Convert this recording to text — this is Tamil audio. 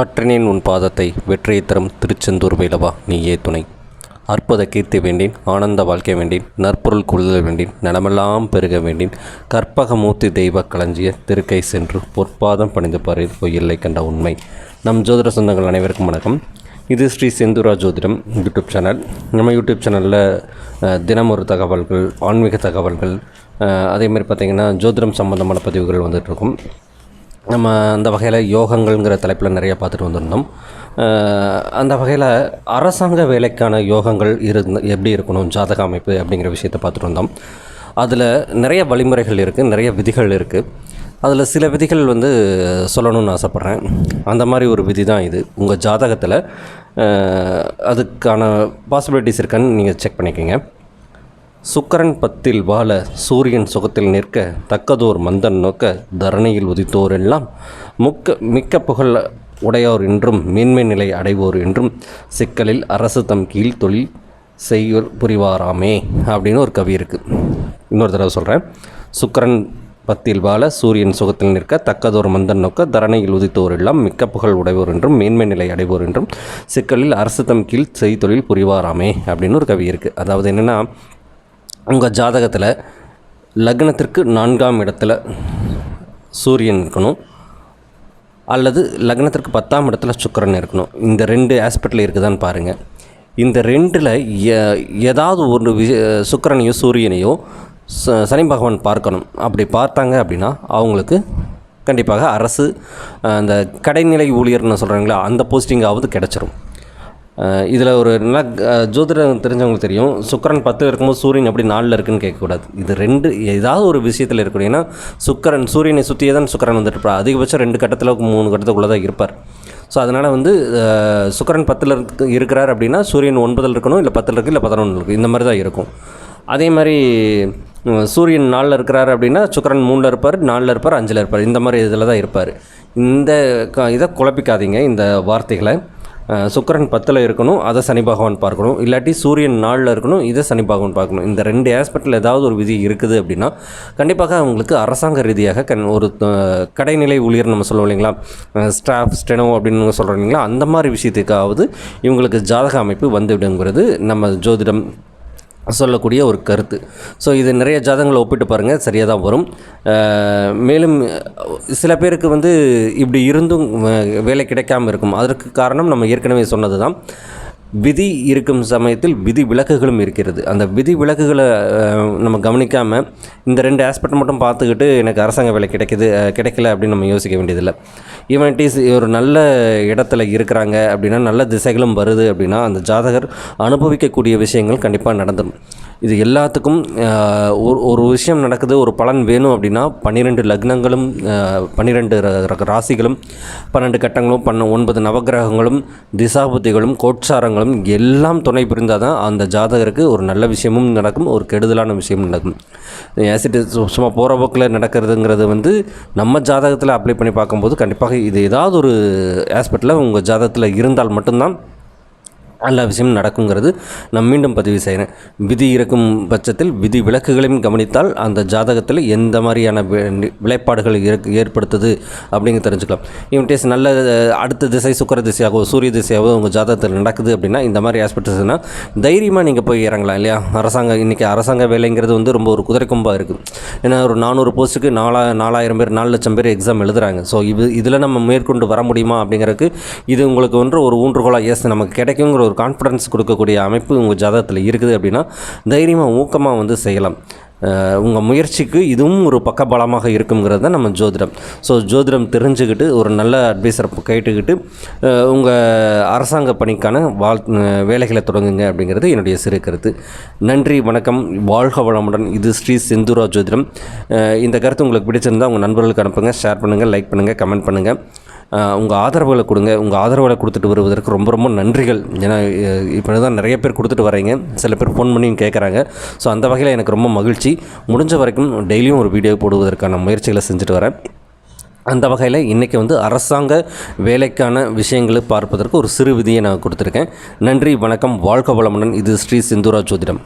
பற்றினேன் உன் பாதத்தை வெற்றியை தரும் திருச்செந்தூர் வேலவா நீயே துணை. அற்புத கீர்த்தி வேண்டேன் ஆனந்த வாழ்க்கை வேண்டேன் நற்பொருள் கொள்ளுதல் வேண்டேன் நலமெல்லாம் பெருக வேண்டேன் கற்பகமூர்த்தி தெய்வ களஞ்சிய திருக்கை சென்று பொற்பாதம் பணிந்து பாரு பொய்யில்லை கண்ட உண்மை. நம் ஜோதிட சொந்தங்கள் அனைவருக்கும் வணக்கம். இது ஸ்ரீ செந்தூரா ஜோதிடம் யூடியூப் சேனல். நம்ம யூடியூப் சேனலில் தினம் ஒரு தகவல்கள் ஆன்மீக தகவல்கள் அதேமாதிரி பார்த்திங்கன்னா ஜோதிடம் சம்மந்தமான பதிவுகள் வந்துட்டுருக்கும் நம்ம அந்த வகையில் யோகங்கள்ங்கிற தலைப்பில் நிறைய பார்த்துட்டு வந்திருந்தோம். அந்த வகையில் அரசாங்க வேலைக்கான யோகங்கள் இருந்து எப்படி இருக்கணும் ஜாதக அமைப்பு அப்படிங்கிற விஷயத்தை பார்த்துட்டு வந்தோம். அதில் நிறைய வழிமுறைகள் இருக்குது நிறைய விதிகள் இருக்குது அதில் சில விதிகள் வந்து சொல்லணும்னு ஆசைப்பட்றேன். அந்த மாதிரி ஒரு விதி தான் இது. உங்கள் ஜாதகத்தில் அதுக்கான பாசிபிலிட்டிஸ் இருக்கான்னு நீங்கள் செக் பண்ணிக்கோங்க. சுக்கரன் பத்தில் வாழ சூரியன் சுகத்தில் நிற்க தக்கதோர் மந்தன் நோக்க தரணியில் உதித்தோரெல்லாம் முக்க மிக்க புகழ் உடையோர் என்றும் மேன்மை நிலை அடைவோர் என்றும் சிக்கலில் அரசு தம் கீழ் தொழில் செய்யோர் புரிவாராமே அப்படின்னு ஒரு கவி இருக்குது இன்னொரு தடவை சொல்கிறேன் சுக்கரன் பத்தில் வாழ சூரியன் சுகத்தில் நிற்க தக்கதோர் மந்தன் நோக்க தரணையில் உதித்தோர் எல்லாம் மிக்க புகழ் உடையோர் என்றும் மேன்மை நிலை அடைவோர் என்றும் சிக்கலில் அரசு தம் கீழ் செய்தொழில் புரிவாராமே அப்படின்னு ஒரு கவி இருக்குது அதாவது என்னென்னா உங்கள் ஜாதகத்தில் லக்னத்திற்கு நான்காம் இடத்துல சூரியன் இருக்கணும். அல்லது லக்னத்திற்கு பத்தாம் இடத்துல சுக்கரன் இருக்கணும். இந்த ரெண்டு ஆஸ்பெக்டில் இருக்குதான்னு பாருங்கள் இந்த ரெண்டில் ஏதாவது ஒரு விஷ சுக்கரனையோ சூரியனையோ ச- சனி பகவான் பார்க்கணும். அப்படி பார்த்தாங்க அப்படின்னா அவங்களுக்கு கண்டிப்பாக அரசு அந்த கடைநிலை ஊழியர்னு சொல்கிறாங்களா அந்த போஸ்டிங்காவது கிடச்சிரும். இதில் ஒரு நல்ல ஜோதிடம் தெரிஞ்சவங்களுக்கு தெரியும். சுக்கரன் பத்தில் இருக்கும்போது சூரியன் எப்படி நாலில் இருக்குன்னு கேட்கக்கூடாது. இது ரெண்டு ஏதாவது ஒரு விஷயத்தில் இருக்கணும். ஏன்னா சுக்கரன் சூரியனை சுற்றியே தான் சுக்கரன் வந்துட்டு இருப்பார். அதிகபட்சம் ரெண்டு கட்டத்தில் மூணு கட்டத்துக்குள்ளே தான் இருப்பார். ஸோ அதனால் வந்து சுக்கரன் பத்தில் இருக்கு இருக்கிறார் அப்படின்னா சூரியன் ஒன்பதில் இருக்கணும் இல்லை பத்தில் இருக்குது இல்லை பதினொன்று இருக்குது இந்த மாதிரி தான் இருக்கும். அதே மாதிரி சூரியன் நாலில் இருக்கிறார் அப்படின்னா சுக்கரன் மூணில் இருப்பார் நாலில் இருப்பார் அஞ்சில் இருப்பார். இந்த மாதிரி இதில் தான் இருப்பார். இந்த க இதை குழப்பிக்காதீங்க இந்த வார்த்தைகளை. சுக்கரன் பத்தில் இருக்கணும் அதை சனி பகவான் பார்க்கணும். இல்லாட்டி சூரியன் நாளில் இருக்கணும் இதை சனி பகவான் பார்க்கணும். இந்த ரெண்டு ஆஸ்பெக்டில் ஏதாவது ஒரு விதி இருக்குது அப்படின்னா கண்டிப்பாக அவங்களுக்கு அரசாங்க ரீதியாக கண் ஒரு கடைநிலை ஊழியர் நம்ம சொல்லுவோம் இல்லைங்களா? ஸ்டாஃப் ஸ்டெனோ அப்படின்னு சொல்கிறோம் இல்லைங்களா? அந்த மாதிரி விஷயத்துக்காவது இவங்களுக்கு ஜாதக அமைப்பு வந்துவிடுங்கிறது நம்ம ஜோதிடம் சொல்லக்கூடிய ஒரு கருத்து. ஸோ இது நிறைய ஜாதகங்களை ஒப்பிட்டு பாருங்கள் சரியாக தான் வரும். மேலும் சில பேருக்கு வந்து இப்படி இருந்தும் வேலை கிடைக்காம இருக்கும். அதற்கு காரணம் நம்ம ஏற்கனவே சொன்னது தான் விதி இருக்கும் சமயத்தில் விதி விலக்குகளும் இருக்கிறது. அந்த விதி விலக்குகளை நம்ம கவனிக்காமல் இந்த ரெண்டு ஆஸ்பெக்ட் மட்டும் பார்த்துக்கிட்டு எனக்கு அரசாங்க வேலை கிடைக்குது கிடைக்கல அப்படின்னு நம்ம யோசிக்க வேண்டியதில்லை. ஈவன் இட் இஸ் ஒரு நல்ல இடத்துல இருக்கிறாங்க அப்படின்னா நல்ல திசைகளும் வருது அப்படின்னா அந்த ஜாதகர் அனுபவிக்கக்கூடிய விஷயங்கள் கண்டிப்பாக நடந்துடும் இது எல்லாத்துக்கும் ஒரு ஒரு விஷயம் நடக்குது ஒரு பலன் வேணும் அப்படின்னா பன்னிரெண்டு லக்னங்களும் பன்னிரெண்டு ர- ர- ராசிகளும் பன்னெண்டு கட்டங்களும் பண்ண ஒன்பது நவக்கிரகங்களும் திசாபுத்திகளும் கோட்சாரங்களும் எல்லாம் துணை புரிந்தால் தான் அந்த ஜாதகருக்கு ஒரு நல்ல விஷயமும் நடக்கும் ஒரு கெடுதலான விஷயமும் நடக்கும். ஆசிட் சும்மா போகிற போக்கில் நடக்கிறதுங்கிறது வந்து நம்ம ஜாதகத்தில் அப்ளை பண்ணி பார்க்கும்போது கண்டிப்பாக இது ஏதாவது ஒரு ஆஸ்பெக்டில் உங்கள் ஜாதகத்தில் இருந்தால் மட்டும்தான் எல்லா விஷயம் நடக்குங்கிறது நான் மீண்டும் பதிவு செய்கிறேன். விதி இருக்கும் பட்சத்தில் விதி விலக்குகளையும் கவனித்தால் அந்த ஜாதகத்தில் எந்த மாதிரியான விளைப்பாடுகள் ஏற்படுத்துது அப்படிங்க தெரிஞ்சுக்கலாம். இவன்டேஸ் நல்ல அடுத்த திசை சுக்கர திசையாகவோ சூரிய திசையாகவோ உங்கள் ஜாதகத்தில் நடக்குது அப்படின்னா இந்த மாதிரி ஆஸ்பெக்ட்ஸ்னால் தைரியமாக நீங்கள் போய் இறங்கலாம் இல்லையா? அரசாங்க இன்றைக்கி அரசாங்க வேலைங்கிறது வந்து ரொம்ப ஒரு குதிரை கொம்பாக இருக்குது. ஏன்னா ஒரு நானூறு போஸ்ட்டுக்கு நாலா நாலாயிரம் பேர் நாலு லட்சம் பேர் எக்ஸாம் எழுதுகிறாங்க ஸோ இது இதில் நம்ம மேற்கொண்டு வர முடியுமா அப்படிங்கிறதுக்கு இது உங்களுக்கு வந்து ஒரு ஊன்றுகோலாக எஸ் நமக்கு கிடைக்குங்கிற ஒரு கான்ஃபிடன்ஸ் கொடுக்கக்கூடிய அமைப்பு உங்கள் ஜாதகத்தில் இருக்குது அப்படின்னா தைரியமாக ஊக்கமாக வந்து செய்யலாம். உங்கள் முயற்சிக்கு இதுவும் ஒரு பக்கபலமாக இருக்குங்கிறது தான் நம்ம ஜோதிடம். ஸோ ஜோதிடம் தெரிஞ்சுக்கிட்டு ஒரு நல்ல அட்வைஸரை கேட்டுக்கிட்டு உங்கள் அரசாங்க பணிக்கான வாழ் வேலைகளை தொடங்குங்க அப்படிங்கிறது என்னுடைய சிறு கருத்து. நன்றி வணக்கம் வாழ்க வளமுடன். இது ஸ்ரீ செந்தூரா ஜோதிடம். இந்த கருத்து உங்களுக்கு பிடிச்சிருந்தால் உங்கள் நண்பர்களுக்கு அனுப்புங்க ஷேர் பண்ணுங்கள் லைக் பண்ணுங்கள் கமெண்ட் பண்ணுங்கள் உங்கள் ஆதரவுகளை கொடுங்க. உங்கள் ஆதரவுகளை கொடுத்துட்டு வருவதற்கு ரொம்ப ரொம்ப நன்றிகள். ஏன்னா இப்போ தான் நிறைய பேர் கொடுத்துட்டு வரீங்க சில பேர் ஃபோன் பண்ணியும் கேட்குறாங்க ஸோ அந்த வகையில் எனக்கு ரொம்ப மகிழ்ச்சி. முடிஞ்ச வரைக்கும் டெய்லியும் ஒரு வீடியோ போடுவதற்கான முயற்சிகளை செஞ்சுட்டு வரேன். அந்த வகையில் இன்றைக்கி வந்து அரசாங்க வேலைக்கான விஷயங்களை பார்ப்பதற்கு ஒரு சிறு விதியை நான் கொடுத்துருக்கேன். நன்றி வணக்கம் வாழ்க வளமுடன். இது ஸ்ரீ சிந்துரா ஜோதிடம்.